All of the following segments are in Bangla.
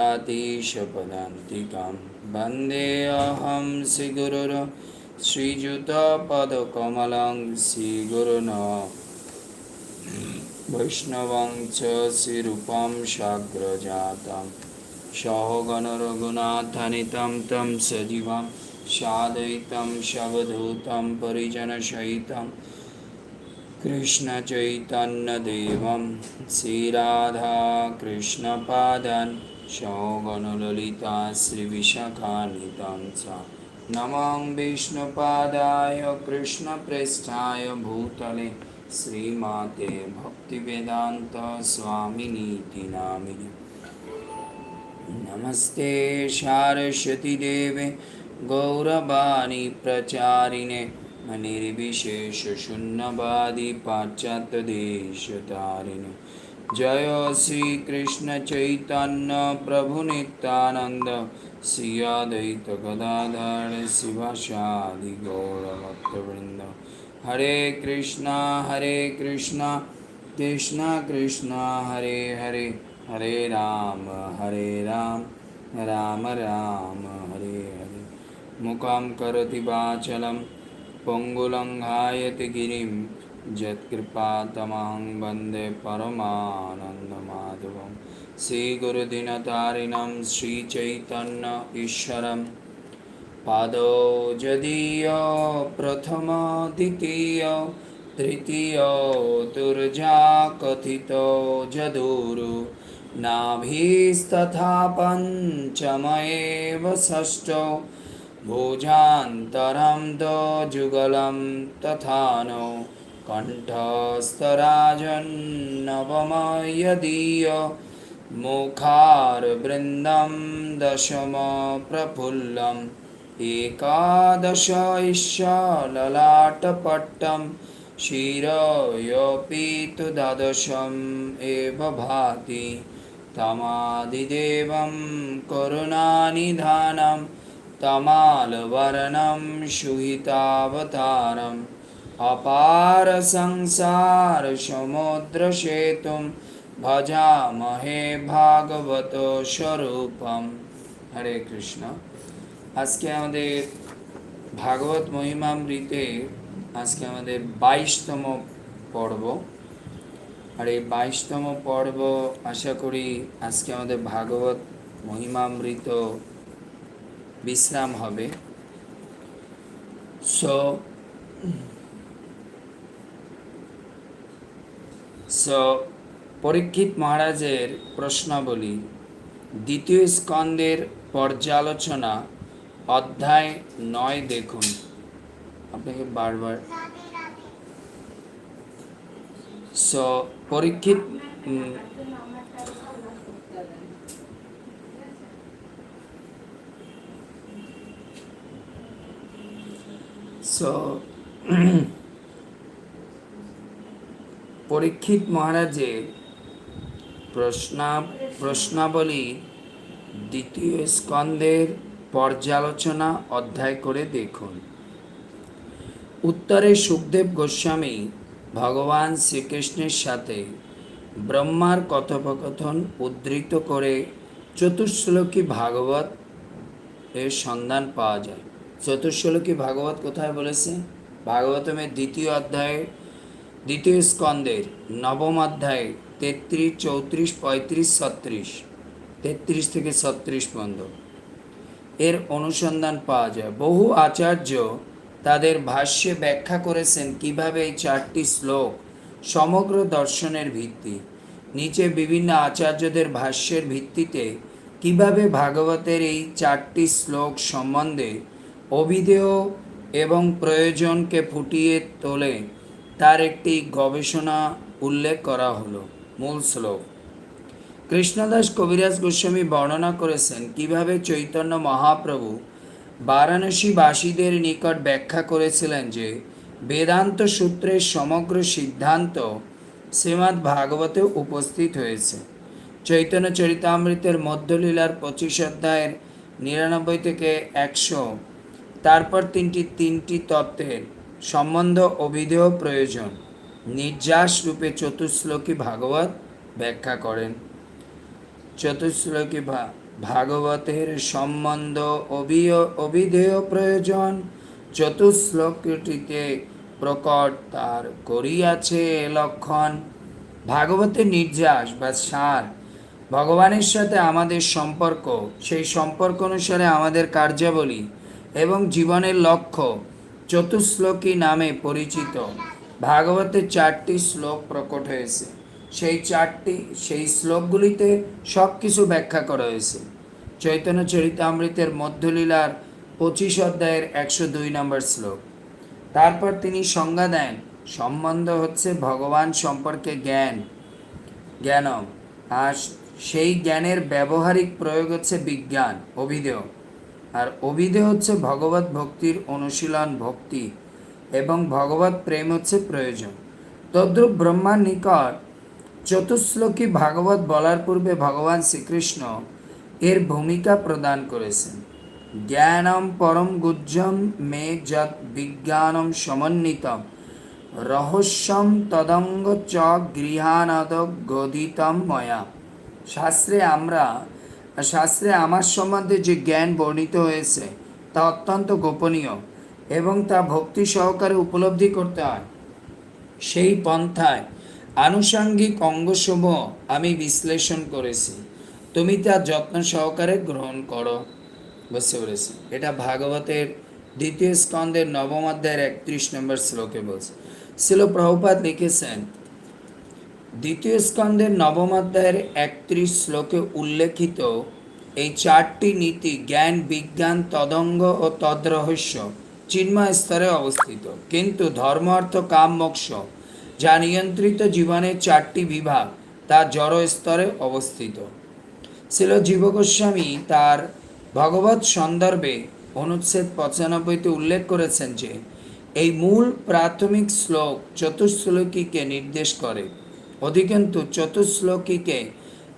आतिशपदान्तिकां वन्देऽहं श्रीगुरुर् श्रीयुतपदकमलं श्रीगुरुन्। वैष्णवं च श्रीरूपं साग्रजातं सहगणरघुनाथनितं तं सजीवं। सादयितं सवधूतं परिजनसहितं कृष्णचैतन्यदेवं। श्रीराधाकृष्णपादान्। सौगणललिता श्रीविशाखानितं च नमं विष्णुपादाय कृष्णप्रेष्ठाय भूतले श्रीमाते भक्तिवेदान्त स्वामिनीति नामिनि नमस्ते सारस्वतीदेवे गौरवाणी प्रचारिणे निर्विशेषशून्यवादी पाश्चात्यदेशतारिणे जय श्रीकृष्णचैतन्य प्रभुनित्यानन्द श्री अद्वैत गदाधर शिवासादि गौरभक्तवृन्द। हरे कृष्णा हरे कृष्णा कृष्णा कृष्णा, हरे हरे हरे राम हरे राम राम राम, हरे हरे। मुखं करोति वाचलं पङ्गुलङ्घायति गिरिं यत्कृपातमहं वन्दे परमानन्दमाधवं श्रीगुरुदिनतारिणं श्रीचैतन्य ईश्वरं पादौ यदीय प्रथम द्वितीय तृतीय तुर्जा कथितो जदुरु नाभिस्तथा पञ्चमएव षष्ठौ भुजान्तरं जुगलं तथा नो कण्ठस्थराजन्नवमयदीय मुखारवृन्दं दशम प्रफुल्लम् एकादश ललाटपट्टं शिरयोऽपि तु द्वादशम् एव भाति तमादिदेवं करुणानिधानं तमालवर्णं सुहितावतारम् अपार संसारसमुद्रसेतुं भजामहे भागवतो স্বরূপম হরে কৃষ্ণ আজকে আমাদের ভাগবত মহিমামৃতে আজকে আমাদের বাইশতম পর্ব আর এই বাইশতম পর্ব আশা করি আজকে আমাদের ভাগবত মহিমামৃত বিশ্রাম হবে সো সো পরীক্ষিত মহারাজের প্রশ্নাবলী দ্বিতীয় স্কন্দের পর্যালোচনা, অধ্যায় নয় দেখুন। আপনাকে বারবার। সো পরীক্ষিত সো পরীক্ষিত মহারাজের প্রশ্না, প্রশ্নাবলী দ্বিতীয় স্কন্দের পর্যালোচনা অধ্যায় করে দেখুন। উত্তরে সুখদেব গোস্বামী ভগবান শ্রীকৃষ্ণের সাথে ব্রহ্মার কথোপকথন উদ্ধৃত করে চতুশ্লোকী ভাগবত এর সন্ধান পাওয়া যায়। চতুশ্লোকী ভাগবত কোথায় বলেছে? ভাগবতমের দ্বিতীয় অধ্যায়ে দ্বিতীয় স্কন্দের নবম অধ্যায়ে তেত্রিশ, চৌত্রিশ, পঁয়ত্রিশ, ছত্রিশ। তেত্রিশ থেকে ছত্রিশ পর্যন্ত। এর অনুসন্ধান পাওয়া যায়। বহু আচার্য তাদের ভাষ্যে ব্যাখ্যা করেছেন কীভাবে এই চারটি শ্লোক সমগ্র দর্শনের ভিত্তি, নিচে বিভিন্ন আচার্যদের ভাষ্যের ভিত্তিতে কীভাবে ভাগবতের এই চারটি শ্লোক সম্বন্ধে অভিধেয় এবং প্রয়োজনকে ফুটিয়ে তোলে তার একটি গবেষণা উল্লেখ করা হলো। মূল শ্লোক। কৃষ্ণদাস কবিরাজ গোস্বামী বর্ণনা করেছেন কীভাবে চৈতন্য মহাপ্রভু বারাণসীবাসীদের নিকট ব্যাখ্যা করেছিলেন যে, বেদান্ত সূত্রের সমগ্র সিদ্ধান্ত শ্রীমদ্ ভাগবতে উপস্থিত হয়েছে। চৈতন্য চরিতামৃতের মধ্যলীলার পঁচিশ অধ্যায়ের নিরানব্বই থেকে একশো, তারপর তিনটি তিনটি তত্ত্বের সম্বন্ধ অভিধেয় প্রয়োজন। নির্যাস রূপে চতুশ্লোকী ভাগবত ব্যাখ্যা করেন। চতুশ্লোকী ভাগবতের সম্বন্ধ অভিধেয় প্রয়োজন। চতুশ্লোকটিতে প্রকট তার করিয়াছে লক্ষণ। ভাগবতের নির্যাস বা সার ভগবানের সাথে আমাদের সম্পর্ক, সেই সম্পর্ক অনুসারে আমাদের কার্যাবলী এবং জীবনের লক্ষ্য চতুশ্লোকী নামে পরিচিত। ভাগবতের চারটি শ্লোক প্রকট হয়েছে। সেই চারটি, সেই শ্লোকগুলিতে সব কিছু ব্যাখ্যা করা হয়েছে। চৈতন্য চরিতামৃতের মধ্যলীলার পঁচিশ অধ্যায়ের একশো দুই নম্বর শ্লোক। তারপর তিনি সংজ্ঞা দেন, সম্বন্ধ হচ্ছে ভগবান সম্পর্কে জ্ঞান। জ্ঞানম। আর সেই জ্ঞানের ব্যবহারিক প্রয়োগ হচ্ছে বিজ্ঞান, অভিধেয়। আর অভিধেয় হচ্ছে ভগবত ভক্তির অনুশীলন ভক্তি এবং ভগবত প্রেম হচ্ছে প্রয়োজন। তদ্রূপ ব্রহ্মার নিকট চতুশ্লোকী ভাগবত বলার পূর্বে ভগবান শ্রীকৃষ্ণ এর ভূমিকা প্রদান করেছেন। জ্ঞানম পরম গুজ্জম মে যৎ বিজ্ঞানম সমন্বিতম, রহস্যম তদঙ্গ চ গৃহানদ গদিতম ময়া। শাস্ত্রে আমরা শাস্ত্রে আমার সম্বন্ধে যে জ্ঞান বর্ণিত হয়েছে, তা অত্যন্ত গোপনীয় এবং তা ভক্তি সহকারে উপলব্ধি করতে হয়। সেই পন্থায় আনুষাঙ্গিক অঙ্গসমূহ আমি বিশ্লেষণ করেছি। তুমি তা যত্ন সহকারে গ্রহণ করো। বুঝতে পেরেছি। এটা ভাগবতের দ্বিতীয় স্কন্ধের নবম অধ্যায়ের একত্রিশ নম্বর শ্লোকে বলছে। শিল প্রভুপাত লিখেছেন দ্বিতীয় স্কন্ধের নবম অধ্যায়ের একত্রিশ শ্লোকে উল্লেখিত এই চারটি নীতি জ্ঞান, বিজ্ঞান, তদঙ্গ ও তদ্রহস্য চিন্ময় স্তরে অবস্থিত। কিন্তু ধর্ম, অর্থ, কাম, মোক্ষ যা নিয়ন্ত্রিত জীবনের চারটি বিভাগ, তা জড় স্তরে অবস্থিত। ছিল জীব গোস্বামী তার ভগবত সন্দর্ভে অনুচ্ছেদ পঁচানব্বইতে উল্লেখ করেছেন যে, এই মূল প্রাথমিক শ্লোক চতুশ্লোকীকে নির্দেশ করে। অধিকন্তু চতুশ্লোকীকে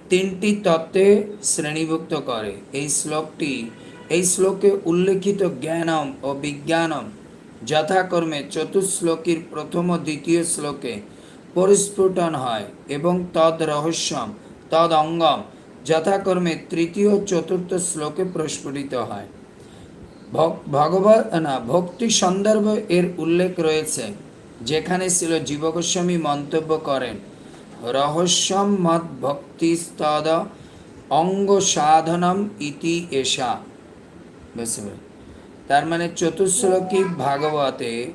তিনটি তত্ত্বে শ্রেণীভুক্ত করে। এই শ্লোকটি, এই শ্লোকে উল্লেখিত জ্ঞানম ও বিজ্ঞানম যথাক্রমে চতুশ্লোকীর প্রথম ও দ্বিতীয় শ্লোকে পরিস্ফুটন হয় এবং তদ রহস্যম, তদ অঙ্গম যথাক্রমে তৃতীয় চতুর্থ শ্লোকে প্রস্ফুটিত হয়। ভগ- ভগবত, না, ভক্তি সন্দর্ভ এর উল্লেখ রয়েছে, যেখানে ছিল জীবগোস্বামী মন্তব্য করেন রহস্যম মদ ভক্তিস্তদ অঙ্গ সাধনম ইতি এষা। বুঝতে তার মানে চতুশ্লোকী ভাগবতে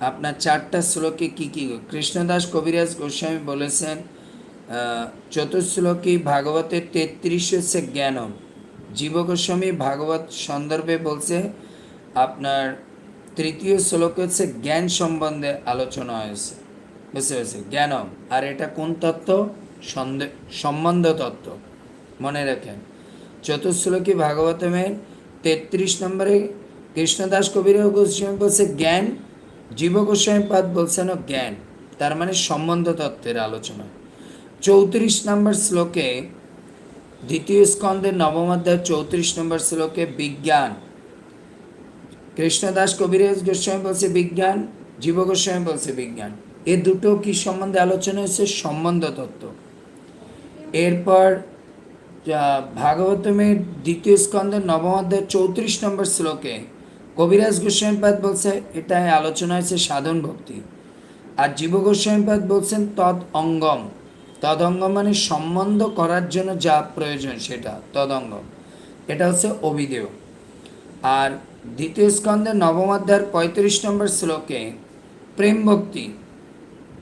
আপনার চারটা শ্লোকে কি কি? কৃষ্ণদাস কবিরাজ গোস্বামী বলেছেন আহ, চতুশ্লোকী ভাগবতের তেত্রিশ হচ্ছে জ্ঞানম। জীব গোস্বামী ভাগবত সন্দর্ভে বলছে আপনার তৃতীয় শ্লোক হচ্ছে জ্ঞান সম্বন্ধে আলোচনা হয়েছে। বুঝতে পেরেছি। জ্ঞানম, আর এটা কোন তত্ত্ব? সন্দে- সম্বন্ধ তত্ত্ব। মনে রাখেন, চতুশ্লোকী ভাগবতমের তেত্রিশ নম্বরে কৃষ্ণদাস কবির গোস্বামী বলছে, জ্ঞান, জীব গোস্বামী পাদ বলছেন জ্ঞান। তার মানে সম্বন্ধ তত্ত্বের আলোচনা। চৌত্রিশ নম্বর শ্লোকে দ্বিতীয় স্কন্ধের নবম অধ্যায় চৌত্রিশ নম্বর শ্লোকে বিজ্ঞান। কৃষ্ণদাস কবিরাজ গোস্বামী বলছে, বিজ্ঞান, জীব গোস্বামী বলছে বিজ্ঞান। এ দুটো কি সম্বন্ধে আলোচনা হচ্ছে সম্বন্ধ তত্ত্ব। এরপর ভাগবতমের দ্বিতীয় স্কন্ধের নবম চৌত্রিশ নম্বর শ্লোকে কবিরাজ গোস্বামীপাদ বলছে এটাই আলোচনা হয়েছে সাধন ভক্তি। আর জীব গোস্বামীপাদ বলছেন, তদ অঙ্গম। তদ অঙ্গম মানে সম্বন্ধ করার জন্য যা প্রয়োজন সেটা, তদ অঙ্গম। এটা হচ্ছে অভিদেয় আর দ্বিতীয় স্কন্ধের নবম পঁয়ত্রিশ নম্বর শ্লোকে প্রেম ভক্তি।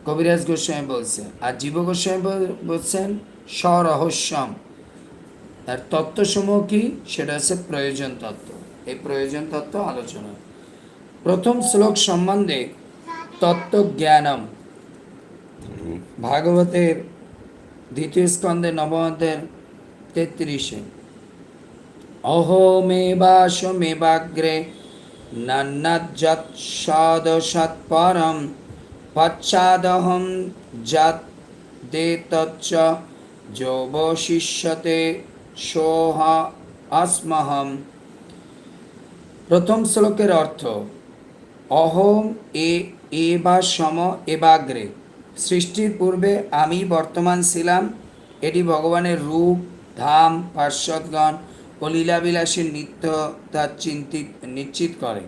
কবিরাজ গোস্বামী বলছে আর জীব গোস্বামী বলছেন, স্বরহস্যম। তার তত্ত্বসমূহ কি? সেটা হচ্ছে প্রয়োজন তত্ত্ব। এই প্রয়োজন তত্ত্ব আলোচনা। প্রথম শ্লোক সম্বন্ধে তত্ত্ব জ্ঞানম। ভাগবতের দ্বিতীয় স্কন্ধে নবম অধ্যায়ের তেত্রিশে। অহমেবাশমেবাগ্রে নন্নজ্জৎসদসৎপরম পশ্চাদহম যৎ দে তচ্চ যোবশিষ্যতে সোহ অস্মহম প্রথম শ্লোকের অর্থ অহম এ এ বা সম এবাগ্রে সৃষ্টির পূর্বে আমি বর্তমান ছিলাম, এটি ভগবানের রূপ, ধাম, পার্শ্বদগণ ও লীলাবিলাসের নিত্য তা চিন্তিত, নিশ্চিত করে।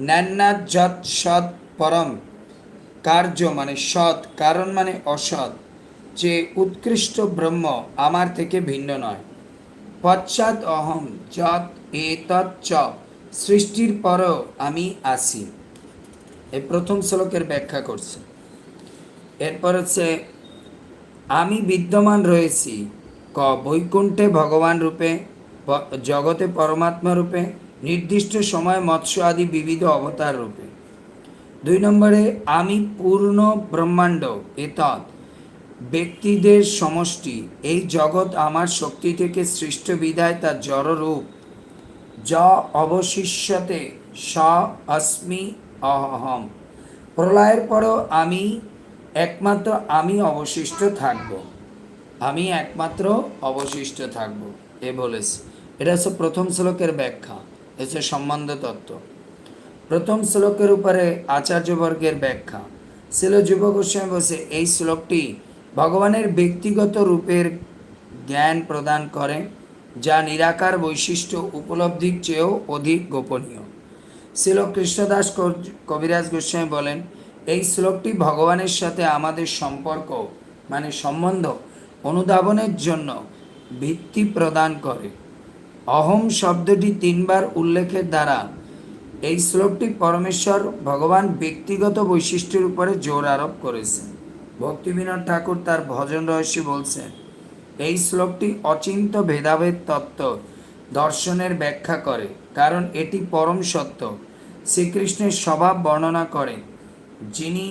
ন্যান্নাথ যৎ সৎ পরম কার্য মানে সৎ, কারণ মানে অসৎ, যে উৎকৃষ্ট ব্রহ্ম আমার থেকে ভিন্ন নয়। পশ্চাৎ অহম যৎ এতচ্চ সৃষ্টির পরও আমি আসি এই প্রথম শ্লোকের ব্যাখ্যা করছে। এরপর হচ্ছে, আমি বিদ্যমান রয়েছি, ক বৈকুণ্ঠে ভগবান রূপে জগতে পরমাত্মা রূপে, নির্দিষ্ট সময় মৎস্য আদি বিবিধ অবতার রূপে। দুই নম্বরে, আমি পূর্ণ ব্রহ্মাণ্ড, এতৎ। ব্যক্তিদের সমষ্টি, এই জগৎ আমার শক্তি থেকে সৃষ্ট বিদায় তার জড়রূপ। য অবশিষ্যতে স অস্মি অহম প্রলয়ের পরও আমি একমাত্র, আমি অবশিষ্ট থাকব। আমি একমাত্র অবশিষ্ট থাকব, এ বলেছে। এটা হচ্ছে প্রথম শ্লোকের ব্যাখ্যা হচ্ছে সম্বন্ধ তত্ত্ব প্রথম শ্লোকের উপরে আচার্যবর্গের ব্যাখ্যা। ছিল যুব গোস্বামী বসে এই শ্লোকটি ভগবানের ব্যক্তিগত রূপের জ্ঞান প্রদান করে, যা নিরাকার বৈশিষ্ট্য উপলব্ধির চেয়েও অধিক গোপনীয়। ছিল কৃষ্ণদাস কবিরাজ গোস্বামী বলেন, এই শ্লোকটি ভগবানের সাথে আমাদের সম্পর্ক মানে সম্বন্ধ, অনুধাবনের জন্য ভিত্তি প্রদান করে। অহম শব্দটি তিনবার উল্লেখের দ্বারা এই শ্লোকটি পরমেশ্বর ভগবান ব্যক্তিগত বৈশিষ্ট্যের উপরে জোর আরোপ করেছেন। ভক্তিবিনোদ ঠাকুর তার ভজন রহস্যে বলছেন, এই শ্লোকটি অচিন্ত ভেদাভেদ তত্ত্ব দর্শনের ব্যাখ্যা করে, কারণ এটি পরম সত্য। শ্রীকৃষ্ণের স্বভাব বর্ণনা করে, যিনি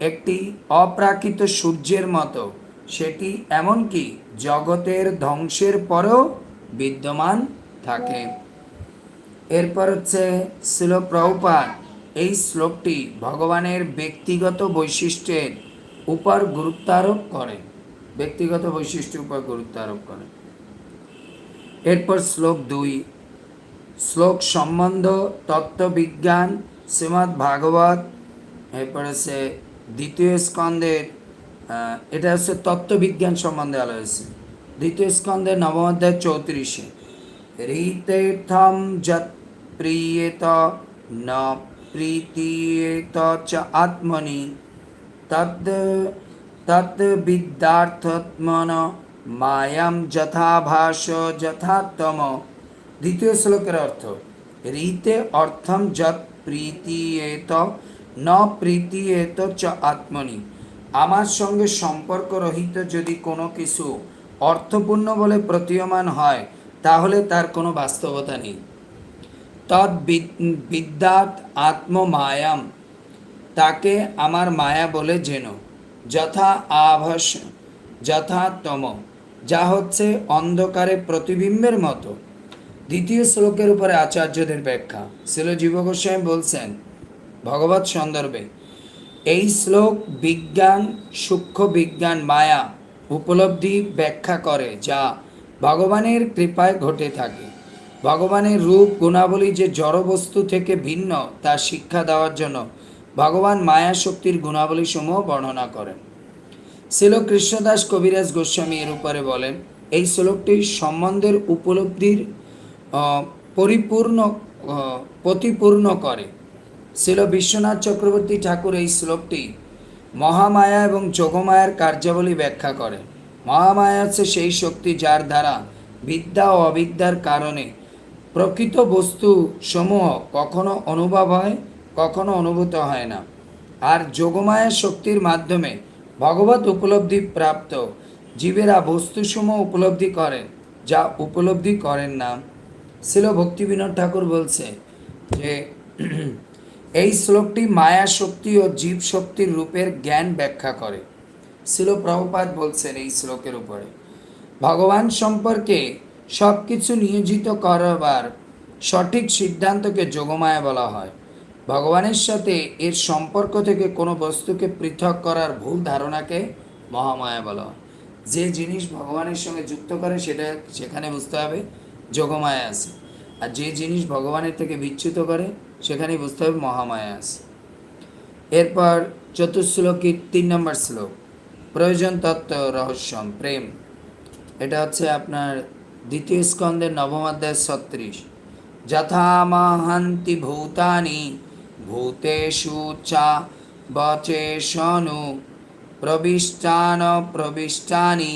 একটি অপ্রাকৃত সূর্যের মতো, সেটি এমনকি জগতের ধ্বংসের পরেও বিদ্যমান থাকে। এরপর হচ্ছে শিল প্রভুপাদ। এই শ্লোকটি ভগবানের ব্যক্তিগত বৈশিষ্ট্যের উপর গুরুত্ব আরোপ করে। ব্যক্তিগত বৈশিষ্ট্যের উপর গুরুত্ব আরোপ করে। এরপর শ্লোক দুই। শ্লোক সম্বন্ধ, তত্ত্ববিজ্ঞান শ্রীমৎ ভাগবত এরপর হচ্ছে দ্বিতীয় স্কন্ধের এটা হচ্ছে তত্ত্ববিজ্ঞান সম্বন্ধে আলো হয়েছে। দ্বিতীয় স্কন্ধের নবম অধ্যায় চৌত্রিশে। ঋতীর্থম যৎ প্রিয়েত ন প্রীতিয়েত চ আত্মনি তদ তদ বিদ্যার্থত্মন মায়াম যথাভাস যথাত্তম দ্বিতীয় শ্লোকের অর্থ রীতে অর্থম যৎ প্রীতিয়েত ন প্রীতিয়েত চ আত্মনি আমার সঙ্গে সম্পর্ক রহিত যদি কোনো কিছু অর্থপূর্ণ বলে প্রতীয়মান হয় তাহলে তার কোনো বাস্তবতা নেই। তৎ বিদ- বিদ্যাত আত্মমায়াম, তাকে আমার মায়া বলে জেনো। যথা আভাস, যথা তম, যা হচ্ছে অন্ধকারে প্রতিবিম্বের মতো। দ্বিতীয় শ্লোকের উপরে আচার্যদের ব্যাখ্যা। শিল জীব গোস্বামী বলছেন ভগবত সন্দর্ভে, এই শ্লোক বিজ্ঞান, সূক্ষ্ম বিজ্ঞান মায়া উপলব্ধি ব্যাখ্যা করে যা ভগবানের কৃপায় ঘটে থাকে। ভগবানের রূপ গুণাবলী যে জড়বস্তু থেকে ভিন্ন, তা শিক্ষা দেওয়ার জন্য ভগবান মায়া শক্তির গুণাবলী সমূহ বর্ণনা করেন। শিল কৃষ্ণদাস কবিরাজ গোস্বামী এর উপরে বলেন, এই শ্লোকটি সম্বন্ধের উপলব্ধির পরিপূর্ণ প্রতিপূর্ণ করে। শিল বিশ্বনাথ চক্রবর্তী ঠাকুর এই শ্লোকটি মহামায়া এবং যোগমায়ার কার্যাবলী ব্যাখ্যা করেন। মহামায়া হচ্ছে সেই শক্তি যার দ্বারা বিদ্যা ও অবিদ্যার কারণে প্রকৃত বস্তু সমূহ কখনো অনুভব হয়, কখনো অনুভূত হয় না। আর যোগমায়া শক্তির মাধ্যমে ভগবত উপলব্ধি প্রাপ্ত জীবেরা বস্তুসমূহ উপলব্ধি করেন যা উপলব্ধি করেন না। শিল ভক্তিবিনোদ ঠাকুর বলছে যে, এই শ্লোকটি মায়া শক্তি ও জীব শক্তির রূপের জ্ঞান ব্যাখ্যা করে। শিল প্রভুপাত বলছেন এই শ্লোকের উপরে। ভগবান সম্পর্কে সব কিছু নিয়োজিত করবার সঠিক সিদ্ধান্তকে যোগমায়া বলা হয়। ভগবানের সাথে এর সম্পর্ক থেকে কোনো বস্তুকে পৃথক করার ভুল ধারণাকে মহামায়া বলা হয়। যে জিনিস ভগবানের সঙ্গে যুক্ত করে সেটা সেখানে বুঝতে হবে, যোগমায়া আছে। আর যে জিনিস ভগবানের থেকে বিচ্যুত করে সেখানে বুঝতে হবে মহামায়া আছে। এরপর চতুর্শ্লোকী তিন নম্বর শ্লোক। প্রয়োজন তত্ত্ব রহস্যম প্রেম। এটা হচ্ছে আপনার দ্বিতীয় স্কন্দের নবম ছত্রিশ। যথা মহান্তি ভূতানি, ভূতেষু চা বচেশনু প্রবিষ্টান প্রবিষ্টানি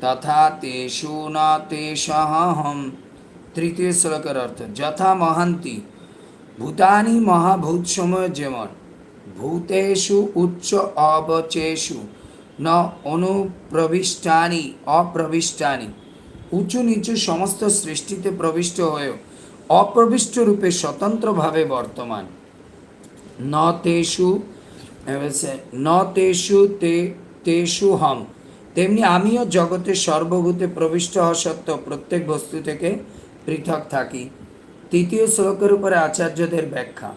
তথা তেষু ন তেষহম তৃতীয় শ্লোকের অর্থ যথা মহান্তি ভূতানি মহাভূত সময় যেমন, ভূতেষু উচ্চ অবচেষু ন অনুপ্রবিষ্টানি, অপ্রবিষ্টানি। উঁচু নিচু সমস্ত সৃষ্টিতে প্রবিষ্ট হয়েও অপ্রবিষ্ট রূপে স্বতন্ত্রভাবে বর্তমান। ন তেষু ন তেষু তে, তেষু হম। তেমনি আমিও জগতের সর্বভূতে প্রবিষ্ট হওয়া প্রত্যেক বস্তু থেকে পৃথক থাকি। তৃতীয় শ্লোকের উপরে আচার্যদের ব্যাখ্যা।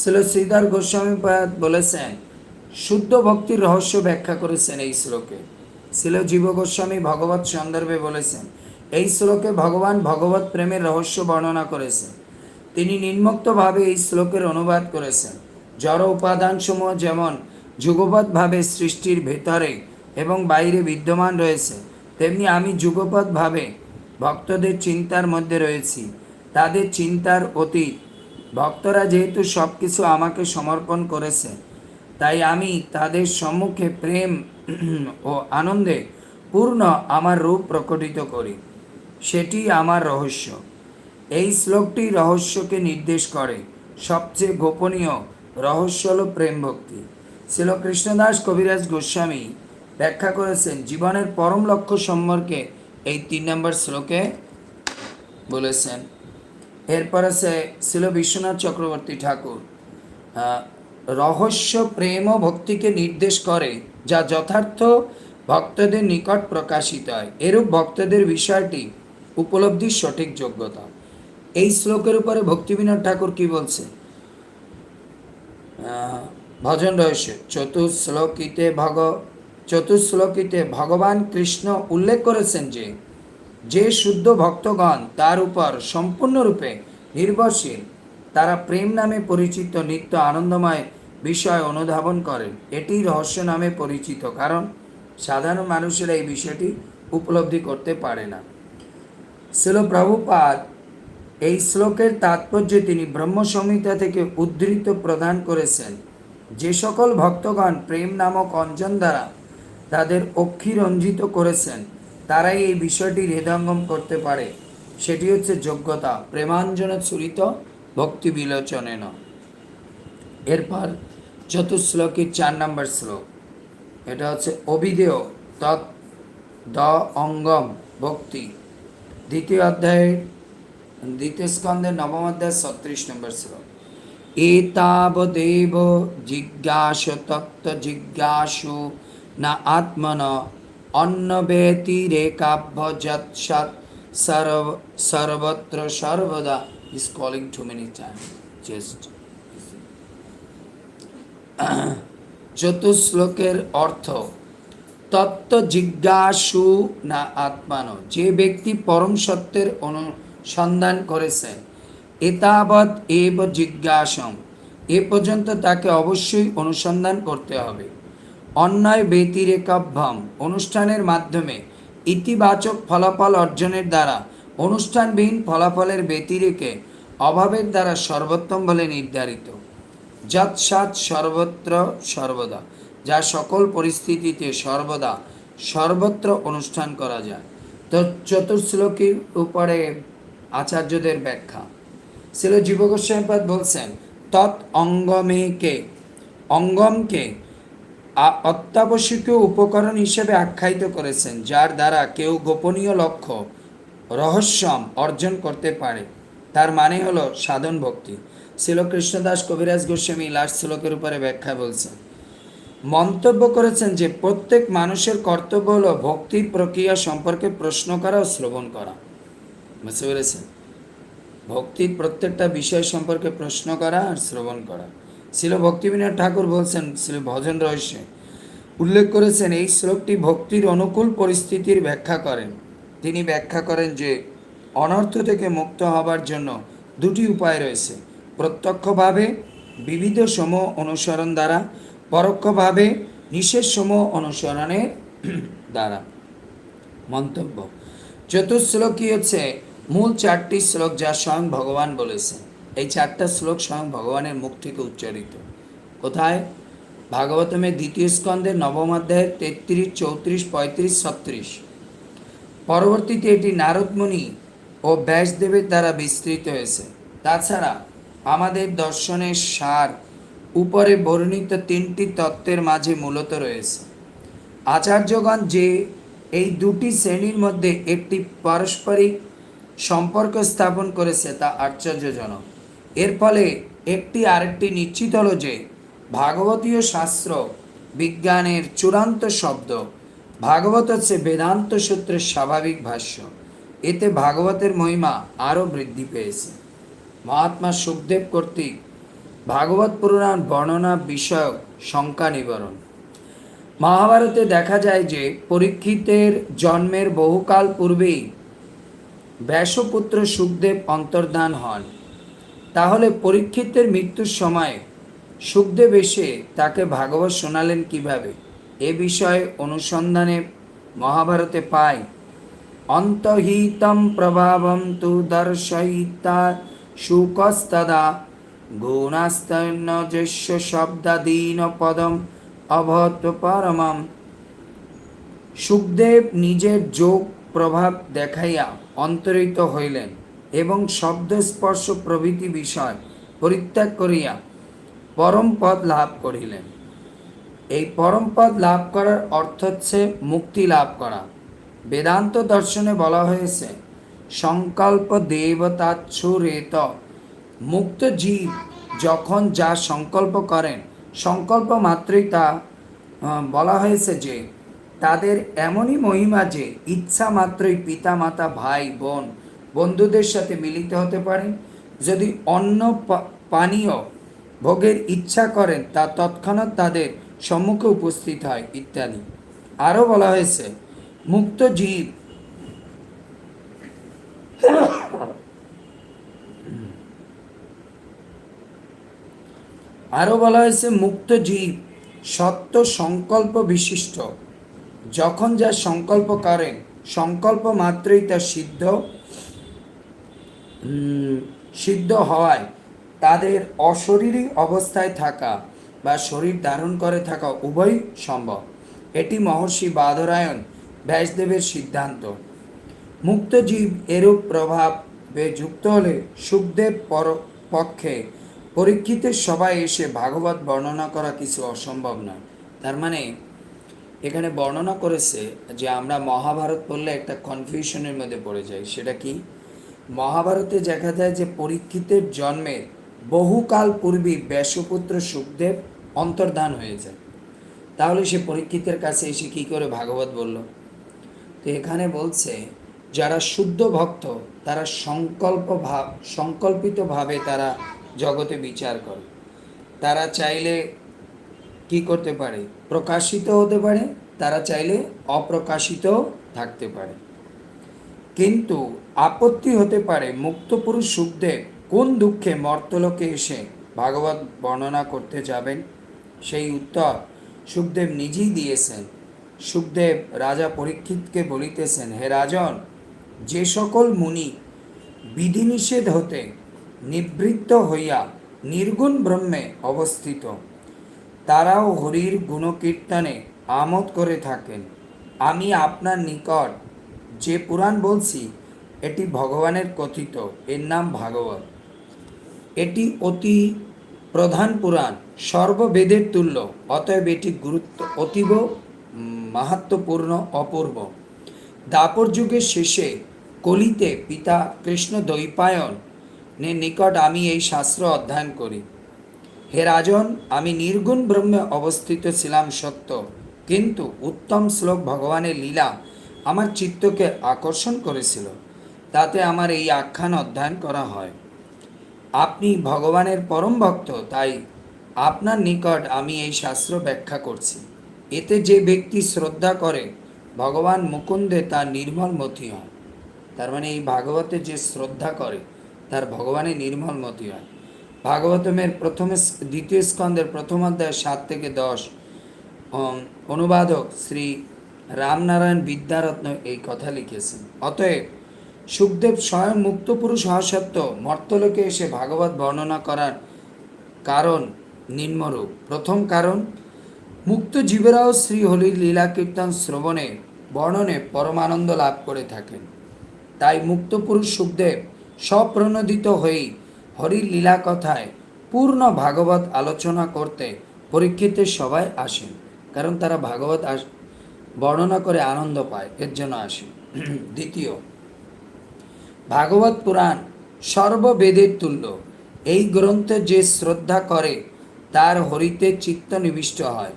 ছিল শ্রীধর গোস্বামী বলেছেন শুদ্ধ ভক্তির রহস্য ব্যাখ্যা করেছেন এই শ্লোকে। ছিল জীব গোস্বামী ভগবত সন্দর্ভে বলেছেন, এই শ্লোকে ভগবান ভগবত প্রেমের রহস্য বর্ণনা করেছেন। তিনি নিম্মুক্তভাবে এই শ্লোকের অনুবাদ করেছেন, জড় উপাদানসমূহ যেমন যুগপৎভাবে সৃষ্টির ভেতরে এবং বাইরে বিদ্যমান রয়েছে, তেমনি আমি যুগপৎভাবে ভক্তদের চিন্তার মধ্যে রয়েছি। তাদের চিন্তার অতীত, ভক্তরা যেহেতু সব কিছু আমাকে সমর্পণ করেছে তাই আমি তাদের সম্মুখে প্রেম ও আনন্দে পূর্ণ আমার রূপ প্রকটিত করি। সেটি আমার রহস্য। এই শ্লোকটি রহস্যকে নির্দেশ করে। সবচেয়ে গোপনীয় রহস্য হল প্রেম ভক্তি। ছিল কৃষ্ণদাস কবিরাজ গোস্বামী ব্যাখ্যা করেছেন, জীবনের পরম লক্ষ্য সম্পর্কে এই তিন নম্বর শ্লোকে বলেছেন। এরপর আছে ছিল বিশ্বনাথ চক্রবর্তী ঠাকুর। রহস্য প্রেম ও ভক্তিকে নির্দেশ করে, যা যথার্থ ভক্তদের নিকট প্রকাশিত হয়। এরূপ ভক্তদের বিষয়টি উপলব্ধির সঠিক যোগ্যতা। এই শ্লোকের উপরে ভক্তিবিনোদ ঠাকুর কি বলছে? ভজন রহস্য। চতুশ্লোকিতে ভগ, চতুশ্লোকিতে ভগবান কৃষ্ণ উল্লেখ করেছেন যে যে শুদ্ধ ভক্তগণ তার উপর সম্পূর্ণরূপে নির্ভরশীল, তারা প্রেম নামে পরিচিত নিত্য আনন্দময় বিষয় অনুধাবন করেন। এটি রহস্য নামে পরিচিত, কারণ সাধারণ মানুষেরা এই বিষয়টি উপলব্ধি করতে পারে না। ছিল প্রভুপাদ, এই শ্লোকের তাৎপর্য তিনি ব্রহ্মসংহিতা থেকে উদ্ধৃত প্রদান করেছেন। যে সকল ভক্তগণ প্রেম নামক অঞ্জন দ্বারা তাদের অক্ষি রঞ্জিত করেছেন, তারাই এই বিষয়টি হৃদয়ঙ্গম করতে পারে। সেটি হচ্ছে যোগ্যতা প্রেমাঞ্জন ছুরিত ভক্তি বিলোচনেন। এরপর চতুশ্লোকের চার নম্বর শ্লোক। এটা হচ্ছে অবিদেয় তৎ দ অঙ্গম ভক্তি। দ্বিতীয় অধ্যায়ের দ্বিতীয় স্কন্ধের নবম অধ্যায় ছত্রিশ নম্বর শ্লোক। এতাবদেব জিজ্ঞাস তত্ত্ব জিজ্ঞাসু না আত্মন অন্য ব্যতিরেকাভ্যজৎসৎ সর্ব সর্বত্র সর্বদা is calling too many time. Just চতুশ্লোকের অর্থ, তত্ত্ব জিজ্ঞাসু না আত্মানো। যে ব্যক্তি পরম সত্যের অনুসন্ধান করেছেন এতাবৎ এব জিজ্ঞাসম এ পর্যন্ত তাকে অবশ্যই অনুসন্ধান করতে হবে। অন্যায় ব্যতিরেকাভ্যম। অনুষ্ঠানের মাধ্যমে ইতিবাচক ফলাফল অর্জনের দ্বারা অনুষ্ঠানবিহীন ফলাফলের ব্যতিরেকে অভাবের দ্বারা সর্বোত্তম বলে নির্ধারিত। যৎসাৎ সর্বত্র সর্বদা, যা সকল পরিস্থিতিতে সর্বদা সর্বত্র অনুষ্ঠান করা যায়। তো চতুর্শ্লোকীর উপরে আচার্যদের ব্যাখ্যা। ছিল জীবগোস্বামীপাদ বলছেন, তৎ অঙ্গমেকে অঙ্গমকে অত্যাবশ্যকীয় উপকরণ হিসেবে আখ্যায়িত করেছেন, যার দ্বারা কেউ গোপনীয় লক্ষ্য, রহস্যম অর্জন করতে পারে। তার মানে হলো সাধন ভক্তি ছিল কৃষ্ণদাস কবিরাজ গোস্বামী লাস্ট শ্লোকের উপরে ব্যাখ্যা বলছেন। মন্তব্য করেছেন যে প্রত্যেক মানুষের কর্তব্য হলো ভক্তির প্রক্রিয়া সম্পর্কে প্রশ্ন করা ও শ্রবণ করা। বুঝতে পেরেছেন? ভক্তির প্রত্যেকটা বিষয় সম্পর্কে প্রশ্ন করা আর শ্রবণ করা। শিল ভক্তিবিনোদ ঠাকুর বলছেন ছিল ভজন রহস্যে উল্লেখ করেছেন, এই শ্লোকটি ভক্তির অনুকূল পরিস্থিতির ব্যাখ্যা করেন। তিনি ব্যাখ্যা করেন যে অনর্থ থেকে মুক্ত হবার জন্য দুটি উপায় রয়েছে। প্রত্যক্ষভাবে বিবিধ সমূহ অনুসরণ দ্বারা, পরোক্ষভাবে নিষেধ সমূহ অনুসরণের দ্বারা। মন্তব্য। চতুশ্লোকী হচ্ছে, মূল চারটি শ্লোক যা স্বয়ং ভগবান বলেছেন এই চারটা শ্লোক স্বয়ং ভগবানের মুখ থেকে উচ্চারিত। কোথায়? ভাগবতমের দ্বিতীয় স্কন্ধের নবম তেত্রিশ, চৌত্রিশ, পঁয়ত্রিশ, ছত্রিশ। পরবর্তীতে এটি নারদমণি ও ব্যাসদেবের দ্বারা বিস্তৃত হয়েছে। তাছাড়া আমাদের দর্শনের সার উপরে বর্ণিত তিনটি তত্ত্বের মাঝে মূলত রয়েছে। আচার্যগণ যে এই দুটি শ্রেণির মধ্যে একটি পারস্পরিক সম্পর্ক স্থাপন করেছে তা আশ্চর্যজনক। এর ফলে একটি আরেকটি নিশ্চিত হলো যে ভাগবতীয় শাস্ত্র বিজ্ঞানের চূড়ান্ত শব্দ ভাগবত হচ্ছে বেদান্ত সূত্রের স্বাভাবিক ভাষ্য। এতে ভাগবতের মহিমা আরও বৃদ্ধি পেয়েছে। মহাত্মা সুখদেব কর্তৃক ভাগবত পুরাণ বর্ণনা বিষয়ক শঙ্কা নিবারণ। মহাভারতে দেখা যায় যে পরীক্ষিতের জন্মের বহুকাল পূর্বেই ব্যাসপুত্র সুখদেব অন্তর্ধান হন। তাহলে পরীক্ষিতের মৃত্যুর সময় সুখদেব এসে তাকে ভাগবত শোনালেন কীভাবে? এ বিষয়ে অনুসন্ধানে মহাভারতে পাই, অন্তহিতম প্রভাবম তু দর্শয়িতা শুকস্তদা গুণাস্তন্যজস্য শব্দাদীন পদম অভত পরমম। সুখদেব নিজের যোগ প্রভাব দেখাইয়া অন্তরিত হইলেন এবং শব্দ স্পর্শ প্রভৃতি বিষয় পরিত্যাগ করিয়া পরম পদ লাভ করিলেন। এই পরম পদ লাভ করার অর্থ হচ্ছে মুক্তি লাভ করা। বেদান্ত দর্শনে বলা হয়েছে সংকল্প দেবতাচ্ছুরেত মুক্ত জীব যখন যা সংকল্প করেন, সংকল্প মাত্রই বলা হয়েছে যে, তাদের এমনই মহিমা যে, ইচ্ছা মাত্রই পিতা মাতা ভাই, বোন, বন্ধুদের সাথে মিলিত হতে পারেন। যদি অন্য পানীয় ভোগের ইচ্ছা করেন, তা তৎক্ষণাৎ তাদের সম্মুখে উপস্থিত হয়, ইত্যাদি। আরও বলা হয়েছে মুক্ত জীব আরও বলা হয়েছে, মুক্ত জীব সত্য সংকল্প বিশিষ্ট। যখন যা সংকল্প করেন, সংকল্প মাত্রই তা সিদ্ধ সিদ্ধ হওয়ায় তাদের অশরীরী অবস্থায় থাকা বা শরীর ধারণ করে থাকা উভয় সম্ভব। এটি মহর্ষি বাদরায়ণ ব্যাসদেবের সিদ্ধান্ত। মুক্তজীব এরূপ প্রভাবে যুক্ত হলে সুখদেব পর পক্ষে। পরীক্ষিতের সবাই এসে ভাগবত বর্ণনা করা কিছু অসম্ভব নয়। তার মানে এখানে বর্ণনা করেছে যে আমরা মহাভারত পড়লে একটা কনফিউশনের মধ্যে পড়ে যাই। সেটা কি? মহাভারতে দেখা যায় যে পরীক্ষিতের জন্মের বহুকাল পূর্বেই ব্যাসপুত্র সুখদেব অন্তর্ধান হয়ে যায়। তাহলে সে পরীক্ষিতের কাছে এসে কী করে ভাগবত বলল? তো এখানে বলছে যারা শুদ্ধ ভক্ত, তারা সংকল্প ভাব সংকল্পিতভাবে তারা জগতে বিচার করে। তারা চাইলে কি করতে পারে? প্রকাশিত হতে পারে, তারা চাইলে অপ্রকাশিত থাকতে পারে। কিন্তু আপত্তি হতে পারে মুক্তপুরুষ সুখদেব কোন দুঃখে মর্তলোকে এসে ভাগবত বর্ণনা করতে যাবেন? সেই উত্তর সুখদেব নিজেই দিয়েছেন। সুখদেব রাজা পরীক্ষিতকে বলিতেছেন, হে রাজন যে সকল মুনি বিধিনিষেধ হতে নিবৃত্ত হইয়া নির্গুণ ব্রহ্মে অবস্থিত তারাও হরির গুণকীর্তনে আমোদ করে থাকেন। আমি আপনার নিকট যে পুরাণ বলছি এটি ভগবানের কথিত এর নাম ভাগবত। এটি অতি প্রধান পুরাণ সর্ববেদের তুল্য অতএব এটি গুরুত্ব অতীব উম, মাহাত্ম্যপূর্ণ অপূর্ব। দাপর যুগের শেষে কলিতে পিতা কৃষ্ণ দ্বৈপায়ন নিকট আমি এই শাস্ত্র অধ্যয়ন করি। হে রাজন, আমি নির্গুণ ব্রহ্মে অবস্থিত ছিলাম সত্য, কিন্তু উত্তম শ্লোক ভগবানের লীলা আমার চিত্তকে আকর্ষণ করেছিল, তাতে আমার এই আখ্যান অধ্যয়ন করা হয়। আপনি ভগবানের পরম ভক্ত, তাই আপনার নিকট আমি এই শাস্ত্র ব্যাখ্যা করছি। এতে যে ব্যক্তি শ্রদ্ধা করে, ভগবান মুকুন্দে তার নির্মল মতি হয় তার মানে এই ভাগবতে যে শ্রদ্ধা করে, তার ভগবানের নির্মল মতি হয়। ভাগবতমের প্রথম দ্বিতীয় স্কন্ধের প্রথম অধ্যায় সাত থেকে দশ অনুবাদক শ্রী রামনারায়ণ বিদ্যারত্ন এই কথা লিখেছেন। অতএব সুখদেব স্বয়ং মুক্তপুরুষ হওয়া সত্ত্বেও মর্তলোকে এসে ভাগবত বর্ণনা করার কারণ নিম্নরূপ। প্রথম কারণ, মুক্ত জীবেরাও শ্রী হলির লীলা কীর্তন শ্রবণে, বর্ণনে পরমানন্দ লাভ করে থাকেন। তাই মুক্তপুরুষ সুখদেব স্বপ্রণোদিত হয়েই হরির লীলা কথায় পূর্ণ ভাগবত আলোচনা করতে পরীক্ষিতের সবাই আসেন। কারণ তারা ভাগবত আস বর্ণনা করে আনন্দ পায়, এর জন্য আসে। দ্বিতীয়, ভাগবত পুরাণ সর্ববেদের তুল্য। এই গ্রন্থে যে শ্রদ্ধা করে, তার হরিতে চিত্ত নিবিষ্ট হয়।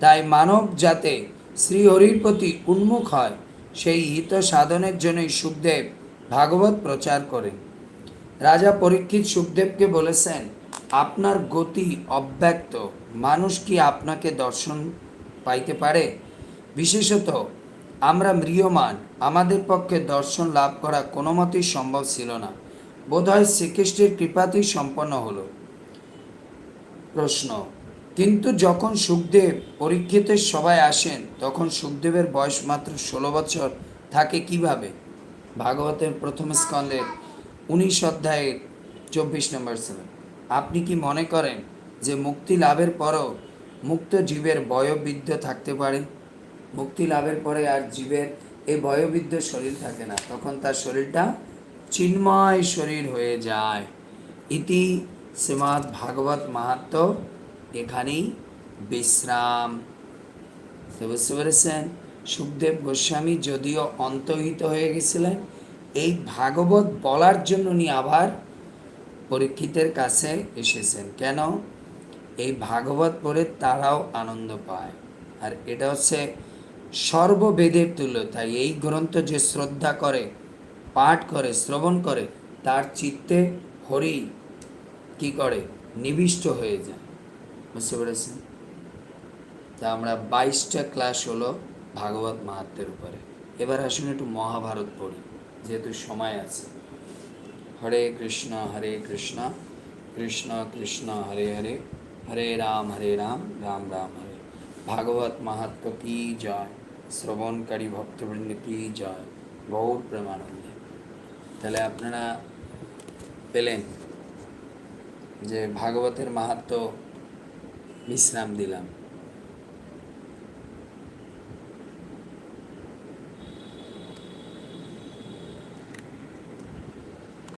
তাই মানব যাতে শ্রীহরির প্রতি উন্মুখ হয়। সেই হিত সাধনের জন্যই সুখদেব ভাগবত প্রচার করেন রাজা পরীক্ষিত সুখদেবকে বলেছেন, আপনার গতি অব্যক্ত। মানুষ কি আপনাকে দর্শন পাইতে পারে? বিশেষত আমরা ম্রিয়মান। আমাদের পক্ষে দর্শন লাভ করা কোনো মতেই সম্ভব ছিল না। বোধহয় শ্রীকৃষ্ণের কৃপাতেই সম্পন্ন হলো। প্রশ্ন কিন্তু যখন সুখদেব পরীক্ষিতের সবাই আসেন, তখন সুখদেবের বয়স মাত্র ষোলো বছর, থাকে কীভাবে? ভাগবতের প্রথম স্কন্ধের উনিশ অধ্যায়ের চব্বিশ নম্বর সেভেন আপনি কি মনে করেন যে মুক্তি লাভের পরও মুক্ত জীবের বয়োবৃদ্ধ থাকতে পারে? মুক্তি লাভের পরে আর জীবের এই বয়োবৃদ্ধ শরীর থাকে না, তখন তার শরীরটা চিন্ময় শরীর হয়ে যায়। ইতি শ্রীমৎ ভাগবত মাহাত্ম এখানেই বিশ্রাম। বুঝতে পেরেছেন? সুখদেব গোস্বামী যদিও অন্তহিত হয়ে গেছিলেন, এই ভাগবত বলার জন্য উনি আবার পরীক্ষিতের কাছে এসেছেন। কেন? এই ভাগবত পড়ে তারাও আনন্দ পায়। আর এটা হচ্ছে সর্ববেদের তুল্য। তাই এই গ্রন্থ যে শ্রদ্ধা করে, পাঠ করে, শ্রবণ করে, তার চিত্তে হরি কি করে নিবিষ্ট হয়ে যায়। বুঝতে পেরেছেন? তা আমরা বাইশটা ক্লাস হলো ভাগবত মাহাত্মের উপরে। এবার আসুন একটু মহাভারত পড়ি, যেহেতু সময় আছে। হরে কৃষ্ণ হরে কৃষ্ণ কৃষ্ণ কৃষ্ণ, হরে হরে হরে রাম হরে রাম রাম রাম, হরে। ভাগবত মাহাত্ম কি জয়? শ্রবণকারী ভক্তবৃন্দ কি জয়? গৌর প্রেমানন্দে। তাহলে আপনারা পেলেন যে ভাগবতের মাহাত্ম বিশ্রাম দিলাম।